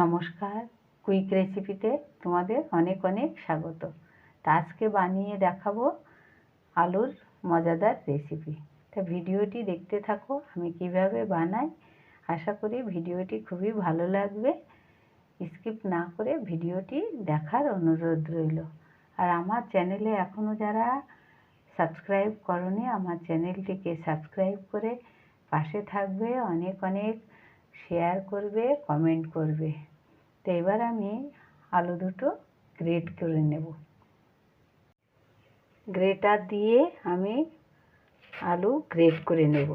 নমস্কার। কুইক রেসিপিতে তোমাদের অনেক অনেক স্বাগত। তা আজকে বানিয়ে দেখাবো আলুর মজাদার রেসিপি তা ভিডিওটি দেখতে থাকো, আমি কীভাবে বানাই, আশা করি ভিডিওটি খুবই ভালো লাগবে। স্কিপ না করে ভিডিওটি দেখার অনুরোধ রইল। আর আমার চ্যানেলে এখনও যারা সাবস্ক্রাইব করনি, আমার চ্যানেলটিকে সাবস্ক্রাইব করে পাশে থাকবে। অনেক অনেক শেয়ার করবে কমেন্ট করবে। তো এবার আমি আলু দুটো গ্রেট করে নেব। গ্রেটার দিয়ে আমি আলু গ্রেট করে নেব।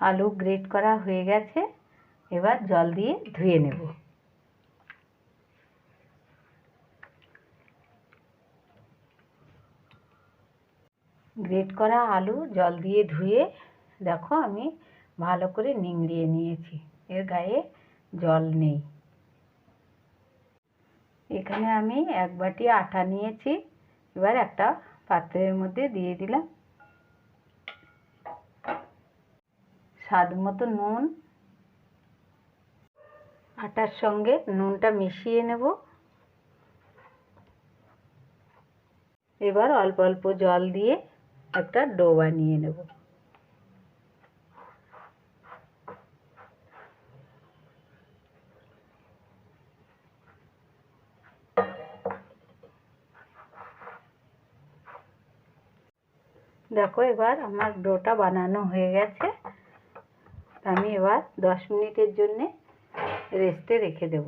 আলু গ্রেট করা হয়ে গেছে। এবার জল দিয়ে ধুয়ে নেব। গ্রেট করা আলু জল দিয়ে ধুয়ে দেখো আমি ভালো করে নিংড়িয়ে নিয়েছি, এর গায়ে জল নেই। এখানে আমি এক বাটি আটা নিয়েছি, এবার একটা পাত্রের মধ্যে দিয়ে দিলাম। স্বাদ মতো নুন আটার সঙ্গে নুনটা মিশিয়ে নেব। এবার অল্প অল্প জল দিয়ে একটা ডো বানিয়ে নেব। দেখো এবার আমার ডোটা বানানো হয়ে গেছে। আমি এবার দশ মিনিটের জন্যে রেস্টে রেখে দেব।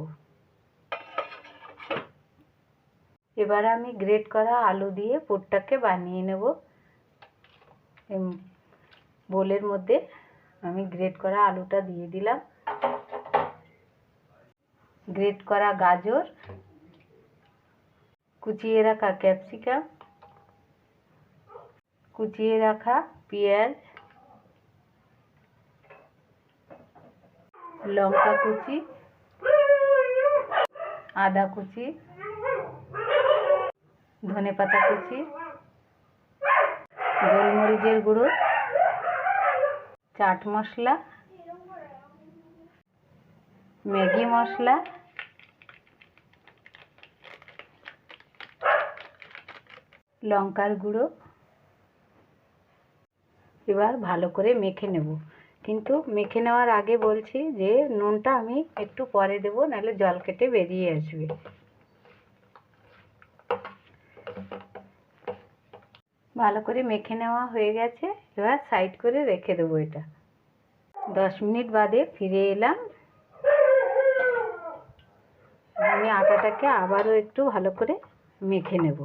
এবার আমি গ্রেট করা আলু দিয়ে পুরটাকে বানিয়ে নেব। বোলের মধ্যে আমি গ্রেট করা আলুটা দিয়ে দিলাম। গ্রেট করা গাজর, কুচিয়ে রাখা ক্যাপসিকাম, কুচিয়ে রাখা পেঁয়াজ লঙ্কা কুচি, আদা কুচি, ধনে পাতা কুচি, গোলমরিচের গুঁড়ো, চাট মশলা, ম্যাগি মশলা, লঙ্কার গুঁড়ো। এবার ভালো করে মেখে নেব। কিন্তু মেখে নেওয়ার আগে বলছি যে, নুনটা আমি একটু পরে দেবো, নাহলে জল কেটে বেরিয়ে আসবে। ভালো করে মেখে নেওয়া হয়ে গেছে, এবার সাইড করে রেখে দেবো এটা। দশ মিনিট বাদে ফিরে এলাম। আমি আটাটাকে আবারও একটু ভালো করে মেখে নেব।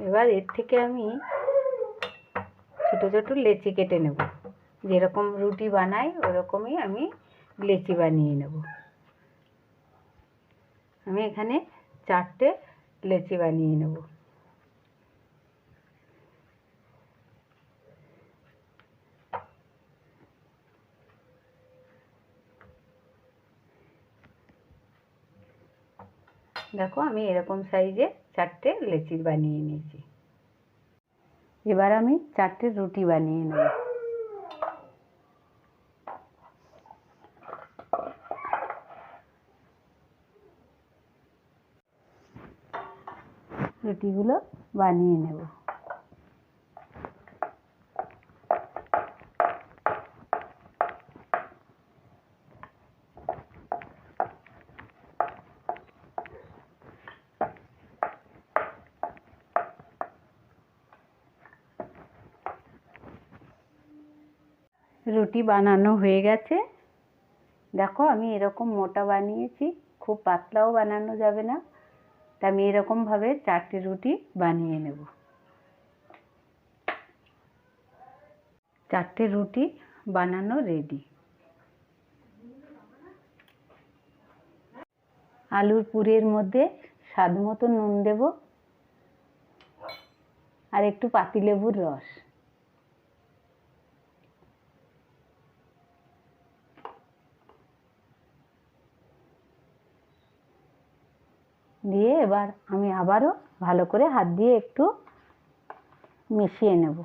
এবার এর থেকে আমি ছোটো ছোটো লেচি কেটে নেব। যেরকম রুটি বানাই, ওরকমই আমি লেচি বানিয়ে নেব। আমি এখানে চারটে লেচি বানিয়ে নেব। দেখো, আমি এরকম সাইজে চারটে লেচি বানিয়ে নিয়েছি। এবার আমি চারটে রুটি বানিয়ে নেব। রুটিগুলো বানিয়ে নেব। রুটি বানানো হয়ে গেছে। দেখো আমি এরকম মোটা বানিয়েছি, খুব পাতলাও বানানো যাবে না। তা আমি এরকমভাবে চারটে রুটি বানিয়ে নেব। চারটে রুটি বানানো রেডি আলুর পুরের মধ্যে স্বাদ মতো নুন দেব আর একটু পাতিলেবুর রস। দিয়ে এবার আমি আবারও ভালো করে হাত দিয়ে একটু মিশিয়ে নেব।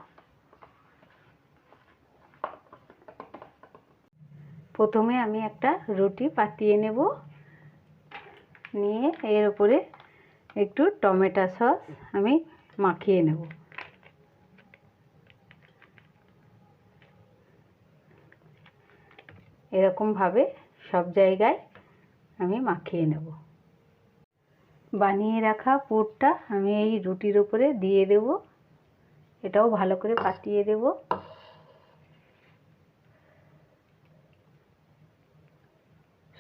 প্রথমে আমি একটা রুটি পাতিয়ে নেব। নিয়ে এর উপরে একটু টমেটো সস আমি মাখিয়ে নেব। এরকমভাবে সব জায়গায় আমি মাখিয়ে নেব। বানিয়ে রাখা পুরটা আমি এই রুটির উপরে দিয়ে দেব। এটাও ভালো করে পাতিয়ে দেব।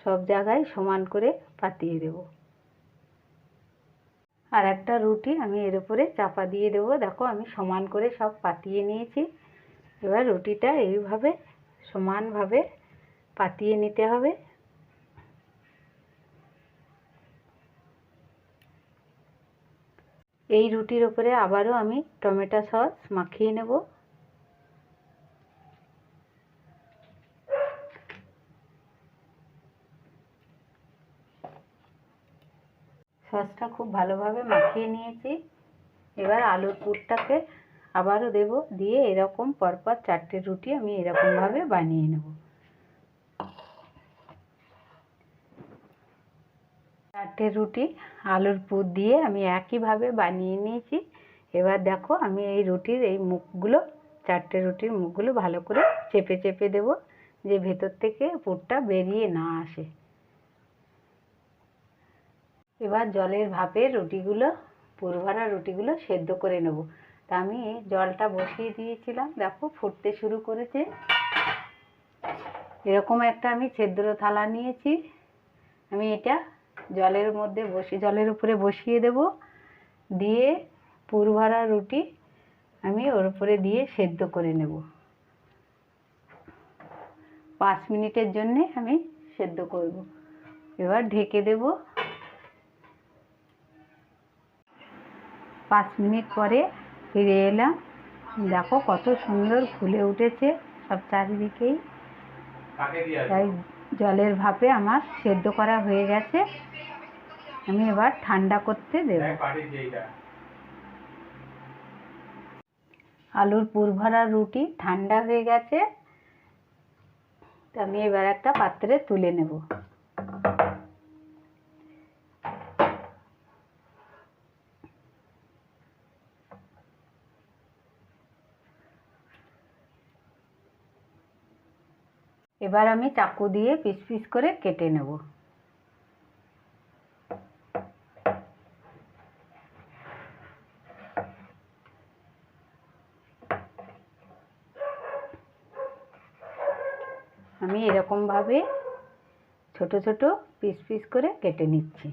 সব জায়গায় সমান করে পাতিয়ে দেব। আর একটা রুটি আমি এর উপরে চাপা দিয়ে দেবো। দেখো আমি সমান করে সব পাতিয়ে নিয়েছি। এবার রুটিটা এইভাবে সমানভাবে পাতিয়ে নিতে হবে। এই রুটির ওপরে আবারও আমি টমেটো সস মাখিয়ে নেব। সসটা খুব ভালোভাবে মাখিয়ে নিয়েছি। এবার আলুর পুরটাকে আবারও দেব, দিয়ে এরকম পরপর চারটে রুটি আমি এরকমভাবে বানিয়ে নেব। চারটে রুটি, আলুর পুর দিয়ে আমি একইভাবে বানিয়ে নিয়েছি। এবার দেখো আমি এই রুটির এই মুখগুলো, চারটে রুটির মুখগুলো ভালো করে চেপে চেপে দেব, যে ভেতর থেকে পুরটা বেরিয়ে না আসে। এবার জলের ভাপে রুটিগুলো পুর ভরা রুটিগুলো সেদ্ধ করে নেব। তা আমি জলটা বসিয়ে দিয়েছিলাম, দেখো ফুটতে শুরু করেছে। এরকম একটা আমি ছেদ্র থালা নিয়েছি। আমি এটা জলের মধ্যে বসে জলের উপরে বসিয়ে দেব। দিয়ে পুর ভরা রুটি আমি ওর উপরে দিয়ে সেদ্ধ করে নেব। পাঁচ মিনিটের জন্যে আমি সেদ্ধ করব। এবার ঢেকে দেব। পাঁচ মিনিট পরে ফিরে এলাম। দেখো কত সুন্দর ফুলে উঠেছে সব চারিদিকেই। তাই জলের ভাপে আমার সেদ্ধ করা হয়ে গেছে। আমি এবার ঠান্ডা করতে দেব। আলুর পুর ভরা রুটি ঠান্ডা হয়ে গেছে। তো আমি এবার একটা পাত্রে তুলে নেব। এবার আমি চাকু দিয়ে পিস পিস করে কেটে নেব। আমি এরকমভাবে ছোট ছোট পিস পিস করে কেটে নিচ্ছি।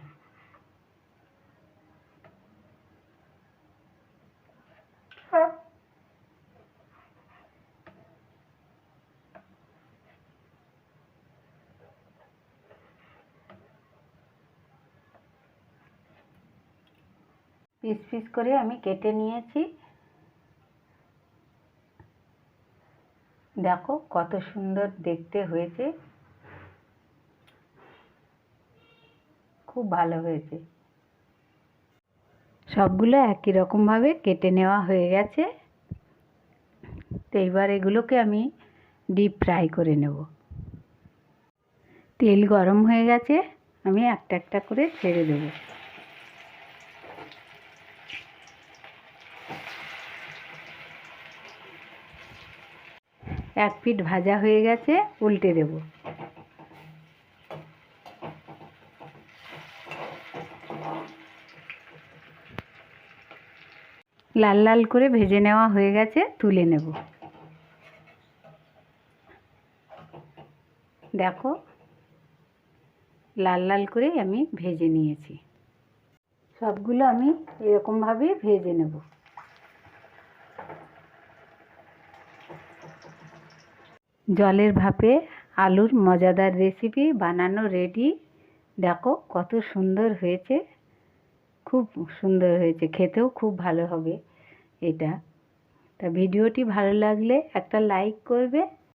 পিস পিস করে আমি কেটে নিয়েছি। দেখো কত সুন্দর দেখতে হয়েছে। খুব ভালো হয়েছে। সবগুলো একই রকমভাবে কেটে নেওয়া হয়ে গেছে। তো এবার এগুলোকে আমি ডিপ ফ্রাই করে নেব। তেল গরম হয়ে গেছে, আমি একটা একটা করে ছেড়ে দেবো। এক পিঠ ভাজা হয়ে গেছে, উল্টে দেব। লাল লাল করে ভেজে নেওয়া হয়ে গেছে, তুলে নেব। দেখো, লাল লাল করে আমি ভেজে নিয়েছি। সবগুলো আমি এরকমভাবে ভেজে নেব। জলের ভাপে আলুর মজাদার রেসিপি বানানো রেডি দেখো কত সুন্দর হয়েছে। খুব সুন্দর হয়েছে। খেতেও খুব ভালো হবে এটা। তা ভিডিওটি ভালো লাগলে একটা লাইক করবে।